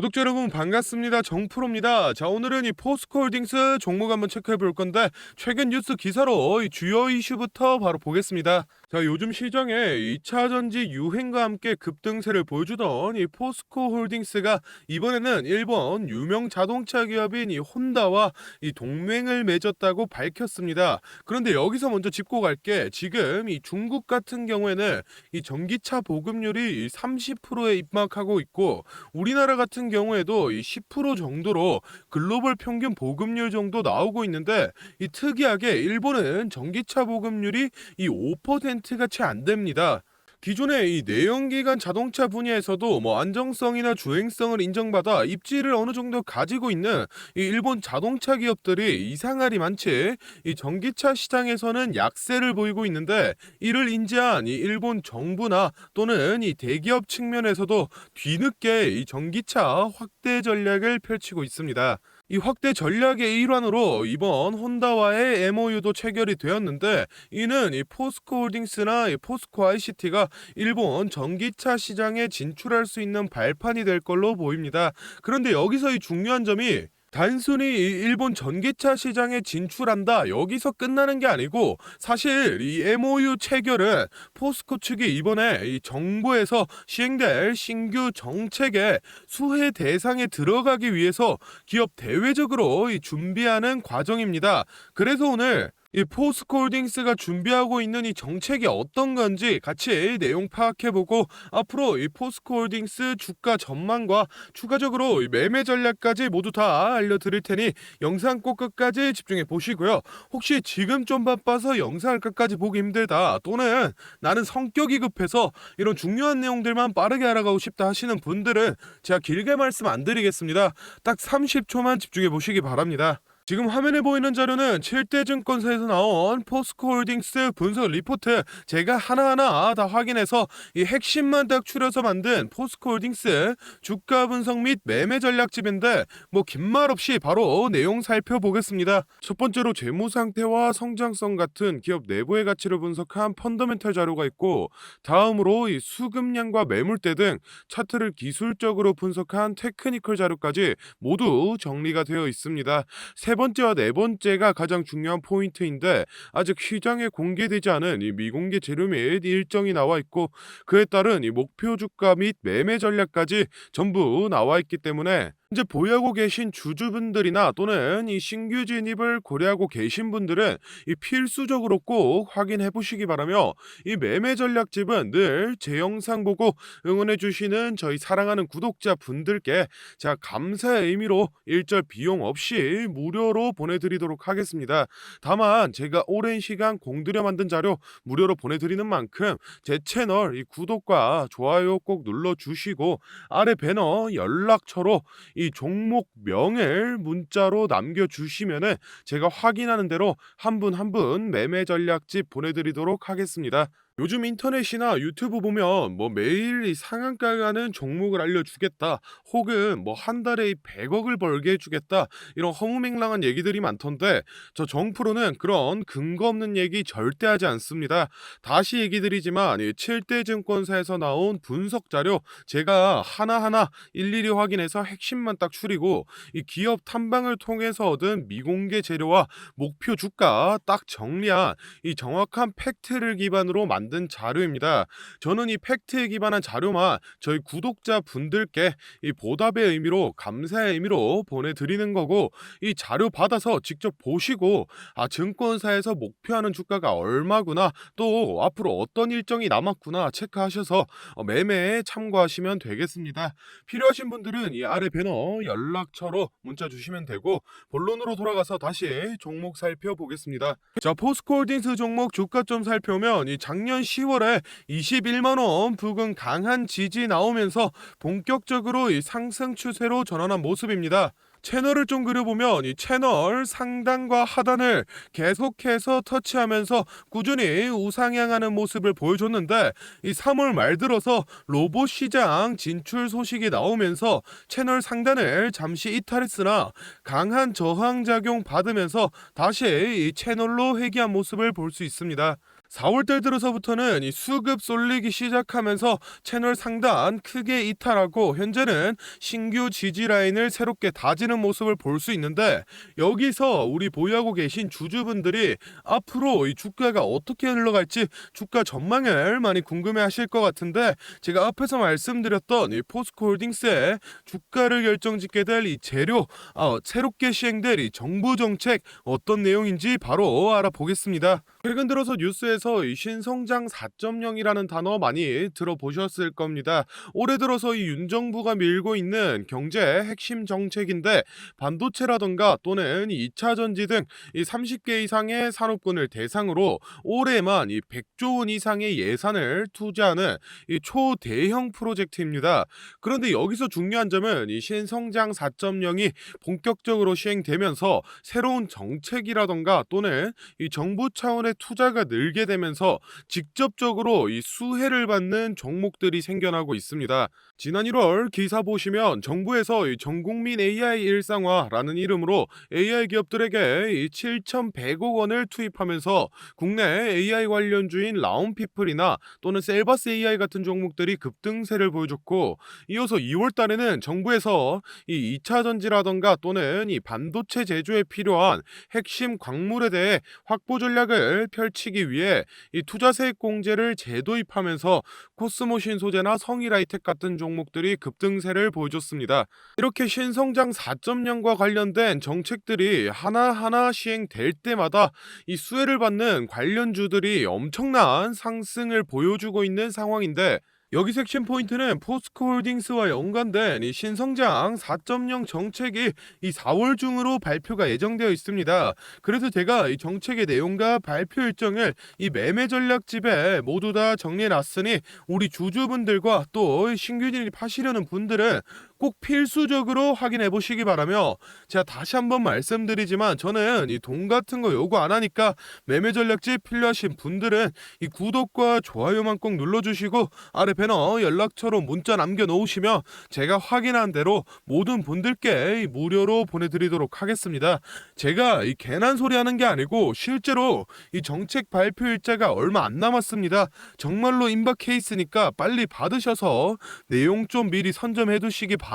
구독자 여러분 반갑습니다. 정프로입니다. 자 오늘은 이 포스코홀딩스 종목 한번 체크해 볼 건데 최근 뉴스 기사로 이 주요 이슈부터 바로 보겠습니다. 자 요즘 시장에 2차 전지 유행과 함께 급등세를 보여주던 이 포스코 홀딩스가 이번에는 일본 유명 자동차 기업인 이 혼다와 이 동맹을 맺었다고 밝혔습니다. 그런데 여기서 먼저 짚고 갈게 지금 이 중국 같은 경우에는 이 전기차 보급률이 30%에 입막하고 있고 우리나라 같은 경우에도 이 10% 정도로 글로벌 평균 보급률 정도 나오고 있는데 이 특이하게 일본은 전기차 보급률이 이5% 가 채 안 됩니다. 기존의 이 내연기관 자동차 분야에서도 뭐 안정성이나 주행성을 인정받아 입지를 어느 정도 가지고 있는 이 일본 자동차 기업들이 이상하리 많지 이 전기차 시장에서는 약세를 보이고 있는데 이를 인지한 이 일본 정부나 또는 이 대기업 측면에서도 뒤늦게 이 전기차 확대 전략을 펼치고 있습니다. 이 확대 전략의 일환으로 이번 혼다와의 MOU도 체결이 되었는데 이는 이 포스코 홀딩스나 이 포스코 ICT가 일본 전기차 시장에 진출할 수 있는 발판이 될 걸로 보입니다. 그런데 여기서 이 중요한 점이 단순히 이 일본 전기차 시장에 진출한다 여기서 끝나는 게 아니고 사실 이 MOU 체결은 포스코 측이 이번에 이 정부에서 시행될 신규 정책의 수혜 대상에 들어가기 위해서 기업 대외적으로 이 준비하는 과정입니다. 그래서 오늘 이 포스코홀딩스가 준비하고 있는 이 정책이 어떤 건지 같이 내용 파악해보고 앞으로 이 포스코홀딩스 주가 전망과 추가적으로 이 매매 전략까지 모두 다 알려드릴 테니 영상 꼭 끝까지 집중해 보시고요. 혹시 지금 좀 바빠서 영상을 끝까지 보기 힘들다 또는 나는 성격이 급해서 이런 중요한 내용들만 빠르게 알아가고 싶다 하시는 분들은 제가 길게 말씀 안 드리겠습니다. 딱 30초만 집중해 보시기 바랍니다. 지금 화면에 보이는 자료는 7대 증권사에서 나온 포스코홀딩스 분석 리포트 제가 하나하나 다 확인해서 이 핵심만 딱 추려서 만든 포스코홀딩스 주가 분석 및 매매 전략집인데 뭐 긴 말 없이 바로 내용 살펴보겠습니다. 첫 번째로 재무 상태와 성장성 같은 기업 내부의 가치를 분석한 펀더멘탈 자료가 있고 다음으로 이 수급량과 매물대 등 차트를 기술적으로 분석한 테크니컬 자료까지 모두 정리가 되어 있습니다. 세 번째와 네 번째가 가장 중요한 포인트인데 아직 시장에 공개되지 않은 이 미공개 재료 및 일정이 나와 있고 그에 따른 이 목표 주가 및 매매 전략까지 전부 나와 있기 때문에 현재 보유하고 계신 주주분들이나 또는 이 신규 진입을 고려하고 계신 분들은 이 필수적으로 꼭 확인해 보시기 바라며 이 매매 전략집은 늘 제 영상 보고 응원해 주시는 저희 사랑하는 구독자 분들께 제가 감사의 의미로 일절 비용 없이 무료로 보내드리도록 하겠습니다. 다만 제가 오랜 시간 공들여 만든 자료 무료로 보내드리는 만큼 제 채널 이 구독과 좋아요 꼭 눌러주시고 아래 배너 연락처로 이 종목 명을 문자로 남겨주시면은 제가 확인하는 대로 한 분 한 분 매매 전략집 보내드리도록 하겠습니다. 요즘 인터넷이나 유튜브 보면 뭐 매일 이 상한가 가는 종목을 알려주겠다 혹은 뭐 한 달에 이 100억을 벌게 해주겠다 이런 허무맹랑한 얘기들이 많던데 저 정프로는 그런 근거 없는 얘기 절대 하지 않습니다. 다시 얘기 드리지만 이 7대 증권사에서 나온 분석 자료 제가 하나하나 일일이 확인해서 핵심만 딱 추리고 이 기업 탐방을 통해서 얻은 미공개 재료와 목표 주가 딱 정리한 이 정확한 팩트를 기반으로 만든 자료입니다. 저는 이 팩트에 기반한 자료만 저희 구독자 분들께 이 보답의 의미로 감사의 의미로 보내드리는 거고 이 자료 받아서 직접 보시고 아 증권사에서 목표하는 주가가 얼마구나 또 앞으로 어떤 일정이 남았구나 체크하셔서 어, 매매에 참고하시면 되겠습니다. 필요하신 분들은 이 아래 배너 연락처로 문자 주시면 되고 본론으로 돌아가서 다시 종목 살펴보겠습니다. 자 포스코홀딩스 종목 주가 좀 살펴면 이 작년 10월에 21만 원 부근 강한 지지 나오면서 본격적으로 이 상승 추세로 전환한 모습입니다. 채널을 좀 그려보면 이 채널 상단과 하단을 계속해서 터치하면서 꾸준히 우상향하는 모습을 보여줬는데 이 3월 말 들어서 로봇 시장 진출 소식이 나오면서 채널 상단을 잠시 이탈했으나 강한 저항 작용 받으면서 다시 이 채널로 회귀한 모습을 볼 수 있습니다. 4월달 들어서부터는 이 수급 쏠리기 시작하면서 채널 상단 크게 이탈하고 현재는 신규 지지 라인을 새롭게 다지는 모습을 볼 수 있는데 여기서 우리 보유하고 계신 주주분들이 앞으로 이 주가가 어떻게 흘러갈지 주가 전망을 많이 궁금해하실 것 같은데 제가 앞에서 말씀드렸던 이 포스코홀딩스의 주가를 결정짓게 될 이 재료 아, 새롭게 시행될 이 정부 정책 어떤 내용인지 바로 알아보겠습니다. 최근 들어서 뉴스에 서 이 신성장 4.0이라는 단어 많이 들어보셨을 겁니다. 올해 들어서 이 윤 정부가 밀고 있는 경제 핵심 정책인데 반도체라던가 또는 이 2차 전지 등 이 30개 이상의 산업군을 대상으로 올해만 이 100조 원 이상의 예산을 투자하는 이 초대형 프로젝트입니다. 그런데 여기서 중요한 점은 이 신성장 4.0이 본격적으로 시행되면서 새로운 정책이라던가 또는 이 정부 차원의 투자가 늘게 되면서 직접적으로 이 수혜를 받는 종목들이 생겨나고 있습니다. 지난 1월 기사 보시면 정부에서 이 전국민 AI 일상화라는 이름으로 AI 기업들에게 이 7,100억 원을 투입하면서 국내 AI 관련주인 라운피플이나 또는 셀바스 AI 같은 종목들이 급등세를 보여줬고 이어서 2월 달에는 정부에서 이 2차 전지라던가 또는 이 반도체 제조에 필요한 핵심 광물에 대해 확보 전략을 펼치기 위해 이 투자세액 공제를 재도입하면서 코스모 신 소재나 성일하이텍 같은 종목들이 급등세를 보여줬습니다. 이렇게 신성장 4.0과 관련된 정책들이 하나하나 시행될 때마다 이 수혜를 받는 관련주들이 엄청난 상승을 보여주고 있는 상황인데 여기 섹션 포인트는 포스코홀딩스와 연관된 이 신성장 4.0 정책이 이 4월 중으로 발표가 예정되어 있습니다. 그래서 제가 이 정책의 내용과 발표 일정을 이 매매 전략집에 모두 다 정리해 놨으니 우리 주주분들과 또 신규 진입 하시려는 분들은 꼭 필수적으로 확인해 보시기 바라며 제가 다시 한번 말씀드리지만 저는 이 돈 같은 거 요구 안 하니까 매매 전략집 필요하신 분들은 이 구독과 좋아요만 꼭 눌러주시고 아래 배너 연락처로 문자 남겨놓으시면 제가 확인한 대로 모든 분들께 이 무료로 보내드리도록 하겠습니다. 제가 이 괜한 소리 하는 게 아니고 실제로 이 정책 발표 일자가 얼마 안 남았습니다. 정말로 임박 케이스니까 빨리 받으셔서 내용 좀 미리 선점해 두시기 바랍니다.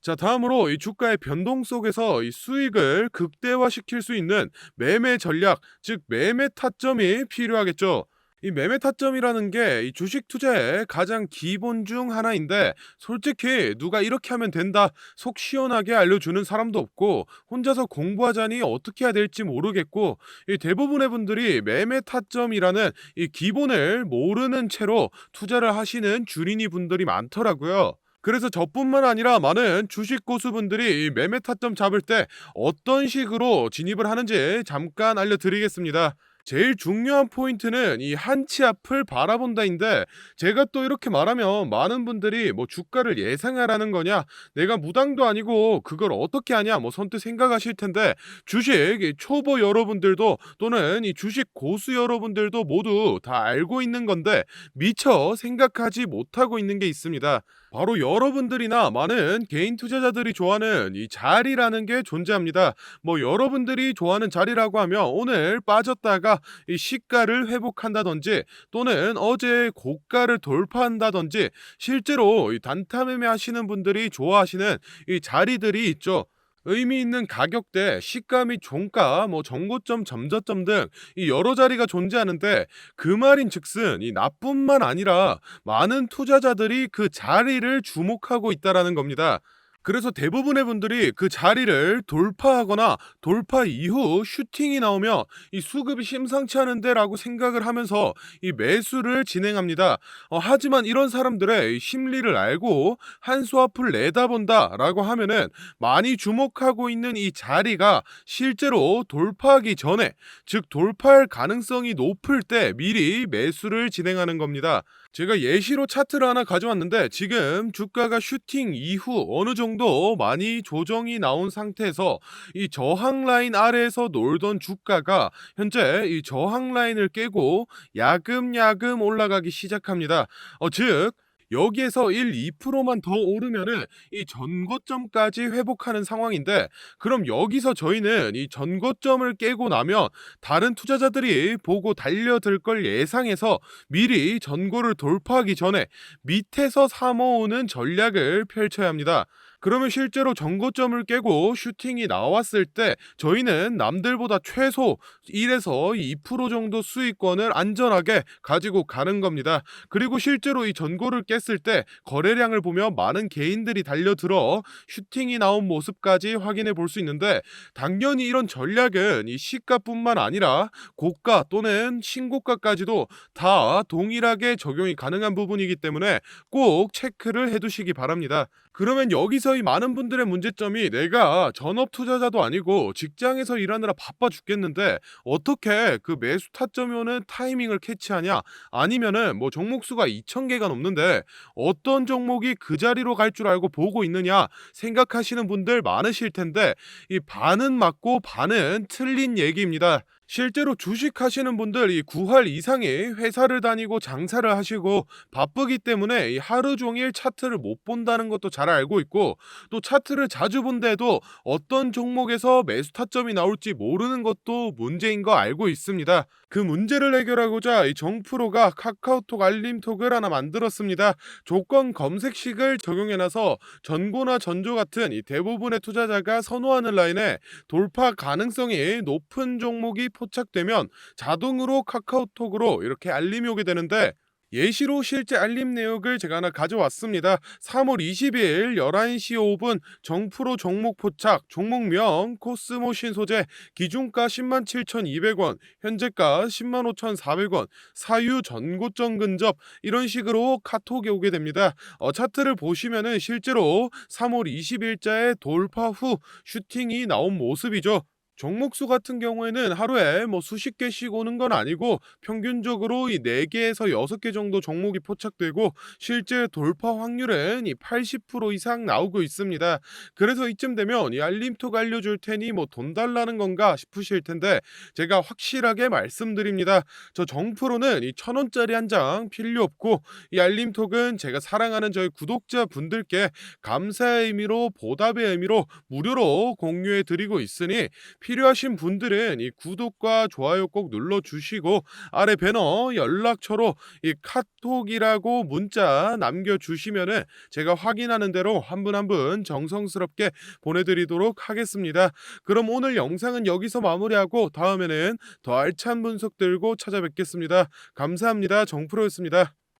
자, 다음으로 이 주가의 변동 속에서 이 수익을 극대화시킬 수 있는 매매 전략, 즉 매매 타점이 필요하겠죠. 이 매매 타점이라는 게 이 주식 투자의 가장 기본 중 하나인데 솔직히 누가 이렇게 하면 된다 속 시원하게 알려주는 사람도 없고 혼자서 공부하자니 어떻게 해야 될지 모르겠고 이 대부분의 분들이 매매 타점이라는 이 기본을 모르는 채로 투자를 하시는 주린이 분들이 많더라고요. 그래서 저뿐만 아니라 많은 주식 고수분들이 이 매매 타점 잡을 때 어떤 식으로 진입을 하는지 잠깐 알려드리겠습니다. 제일 중요한 포인트는 이 한치 앞을 바라본다인데 제가 또 이렇게 말하면 많은 분들이 뭐 주가를 예상하라는 거냐 내가 무당도 아니고 그걸 어떻게 하냐 뭐 선뜻 생각하실 텐데 주식 이 초보 여러분들도 또는 이 주식 고수 여러분들도 모두 다 알고 있는 건데 미처 생각하지 못하고 있는 게 있습니다. 바로 여러분들이나 많은 개인 투자자들이 좋아하는 이 자리라는 게 존재합니다. 뭐 여러분들이 좋아하는 자리라고 하면 오늘 빠졌다가 이 시가를 회복한다든지 또는 어제 고가를 돌파한다든지 실제로 이 단타 매매 하시는 분들이 좋아하시는 이 자리들이 있죠. 의미 있는 가격대, 시가 및 종가, 뭐 정고점, 점저점 등 이 여러 자리가 존재하는데 그 말인 즉슨 이 나뿐만 아니라 많은 투자자들이 그 자리를 주목하고 있다라는 겁니다. 그래서 대부분의 분들이 그 자리를 돌파하거나 돌파 이후 슈팅이 나오면 이 수급이 심상치 않은데라고 생각을 하면서 이 매수를 진행합니다. 어, 하지만 이런 사람들의 이 심리를 알고 한수 앞을 내다본다라고 하면은 많이 주목하고 있는 이 자리가 실제로 돌파하기 전에 즉 돌파할 가능성이 높을 때 미리 매수를 진행하는 겁니다. 제가 예시로 차트를 하나 가져왔는데 지금 주가가 슈팅 이후 어느 정도 많이 조정이 나온 상태에서 이 저항 라인 아래에서 놀던 주가가 현재 이 저항 라인을 깨고 야금야금 올라가기 시작합니다. 어, 즉 여기에서 1, 2%만 더 오르면은 이 전고점까지 회복하는 상황인데 그럼 여기서 저희는 이 전고점을 깨고 나면 다른 투자자들이 보고 달려들 걸 예상해서 미리 전고를 돌파하기 전에 밑에서 사모으는 전략을 펼쳐야 합니다. 그러면 실제로 전고점을 깨고 슈팅이 나왔을 때 저희는 남들보다 최소 1에서 2% 정도 수익권을 안전하게 가지고 가는 겁니다. 그리고 실제로 이 전고를 깼을 때 거래량을 보면 많은 개인들이 달려들어 슈팅이 나온 모습까지 확인해 볼 수 있는데 당연히 이런 전략은 이 시가뿐만 아니라 고가 또는 신고가까지도 다 동일하게 적용이 가능한 부분이기 때문에 꼭 체크를 해 두시기 바랍니다. 그러면 여기서 이 많은 분들의 문제점이 내가 전업 투자자도 아니고 직장에서 일하느라 바빠 죽겠는데 어떻게 그 매수 타점이 오는 타이밍을 캐치하냐 아니면은 뭐 종목 수가 2,000개가 넘는데 어떤 종목이 그 자리로 갈 줄 알고 보고 있느냐 생각하시는 분들 많으실 텐데 이 반은 맞고 반은 틀린 얘기입니다. 실제로 주식 하시는 분들 이 9할 이상이 회사를 다니고 장사를 하시고 바쁘기 때문에 이 하루 종일 차트를 못 본다는 것도 잘 알고 있고 또 차트를 자주 본데도 어떤 종목에서 매수 타점이 나올지 모르는 것도 문제인 거 알고 있습니다. 그 문제를 해결하고자 이 정프로가 카카오톡 알림톡을 하나 만들었습니다. 조건 검색식을 적용해놔서 전고나 전조 같은 이 대부분의 투자자가 선호하는 라인에 돌파 가능성이 높은 종목이 포착되면 자동으로 카카오톡으로 이렇게 알림이 오게 되는데 예시로 실제 알림 내역을 제가 하나 가져왔습니다. 3월 20일 11시 5분 정프로 종목 포착, 종목명 코스모 신소재, 기준가 107,200원, 현재가 105,400원, 사유 전고점 근접 이런 식으로 카톡이 오게 됩니다. 어, 차트를 보시면은 실제로 3월 20일자에 돌파 후 슈팅이 나온 모습이죠. 종목수 같은 경우에는 하루에 뭐 수십 개씩 오는 건 아니고 평균적으로 이 4개에서 6개 정도 종목이 포착되고 실제 돌파 확률은 이 80% 이상 나오고 있습니다. 그래서 이쯤 되면 이 알림톡 알려줄 테니 뭐 돈 달라는 건가 싶으실 텐데 제가 확실하게 말씀드립니다. 저 정프로는 이 천 원짜리 한 장 필요 없고 이 알림톡은 제가 사랑하는 저희 구독자 분들께 감사의 의미로 보답의 의미로 무료로 공유해 드리고 있으니 필요하신 분들은 이 구독과 좋아요 꼭 눌러주시고 아래 배너 연락처로 이 카톡이라고 문자 남겨주시면은 제가 확인하는 대로 한 분 한 분 정성스럽게 보내드리도록 하겠습니다. 그럼 오늘 영상은 여기서 마무리하고 다음에는 더 알찬 분석 들고 찾아뵙겠습니다. 감사합니다. 정프로였습니다.